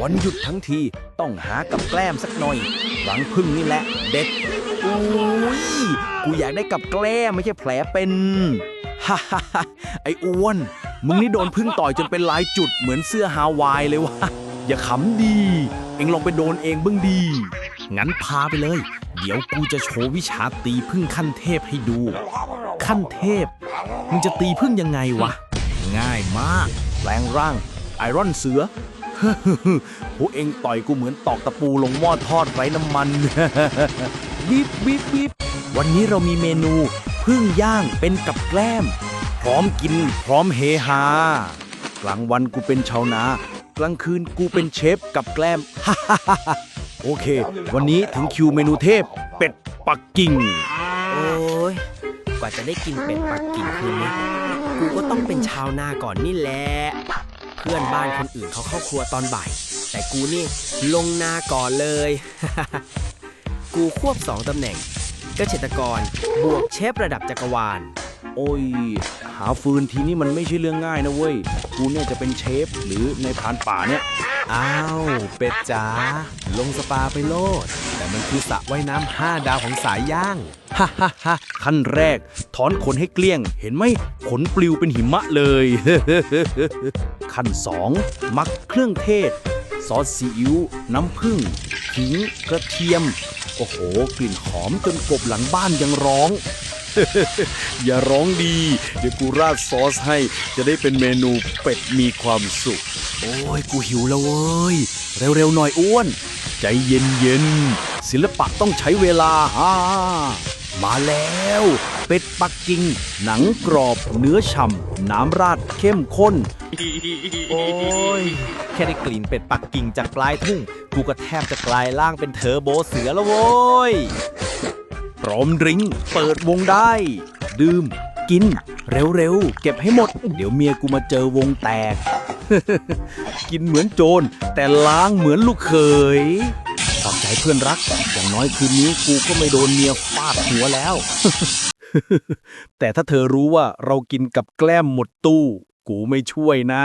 วันหยุดทั้งทีต้องหากับแกล้มสักหน่อยรังพึ่งนี่แหละ เด็ดอุ้ยกูอยากได้กับแกล้มไม่ใช่แผลเป็นฮ่าฮ่าฮ่าไอ้อ้วน มึงนี่โดนพึ่งต่อยจนเป็นลายจุดเหมือนเสื้อฮาวายเลยวะอย่าขำดี เอ็งลองไปโดนเองบ้างดี งั้นพาไปเลย เดี๋ยวกูจะโชว์วิชาตีพึ่งขั้นเทพให้ดู ขั้นเทพ มึงจะตีพึ่งยังไงวะ ง่ายมาก แปลงร่าง ไอรอนเสือ พวกเองต่อยกูเหมือนตอกตะปูลงหม้อทอดไร้น้ำมันวิบวิบวิบวันนี้เรามีเมนูพึ่งย่างเป็นกับแกล้ม พร้อมกินพร้อมเฮฮากลางวันกูเป็นชาวนากลางคืนกูเป็นเชฟกับแกล้มโอเค วันนี้ถึงคิวเมนูเทพ เป็ดปักกิ่ง โอ้ย กว่าจะได้กินเป็ดปักกิ่งคืนนี้ กูก็ต้องเป็นชาวนาก่อนนี่แหละ พื่อนบ้านคนอื่นเขาเข้าครัวตอนบ่าย แต่กูนี่ลงนาก่อนเลย กูควบสองตำแหน่ง เกษตรกรบวกเชฟระดับจักรวาล โอ้ย หาฟืนทีนี้มันไม่ใช่เรื่องง่ายนะเว้ย กูเนี่ยจะเป็นเชฟหรือในพรานป่าเนี่ย อ้าว เป็ดจ๋าลงสปาไปโลด แต่มันคือสระว่ายน้ำห้าดาวของสายย่าง ฮ่าฮ่าฮ่าขั้นแรก ถอนขนให้เกลี้ยง เห็นไหมขนปลิวเป็นหิมะเลย ขั้นสองมักเครื่องเทศ ซอสซีอิ๊วน้ำผึ้งขิงกระเทียม โอ้โห กลิ่นหอมจนกบหลังบ้านยังร้อง อย่าร้องดี เดี๋ยวกูราดซอสให้ จะได้เป็นเมนูเป็ดมีความสุข โอ้ย กูหิวแล้วเว้ย เร็วๆหน่อยอ้วน ใจเย็นๆ ศิลปะต้องใช้เวลาอ่ามาแล้ว เป็ดปักกิ่ง หนังกรอบ เนื้อฉ่ำ น้ำราดเข้มข้น โอ้ย แค่ได้กลิ่นเป็ดปักกิ่งจากปลายทุ่ง กูก็แทบจะกลายร่างเป็นเทอร์โบเสือแล้วโว้ย พร้อมดริงเปิดวงได้ ดื่ม กิน เร็วๆ เก็บให้หมด เดี๋ยวเมียกูมาเจอวงแตก กินเหมือนโจร แต่ล้างเหมือนลูกเขยขอบใจเพื่อนรัก อย่างน้อยคืนนี้กูก็ไม่โดนเมียฟาดหัวแล้ว แต่ถ้าเธอรู้ว่าเรากินกับแกล้มหมดตู้ กูไม่ช่วยนะ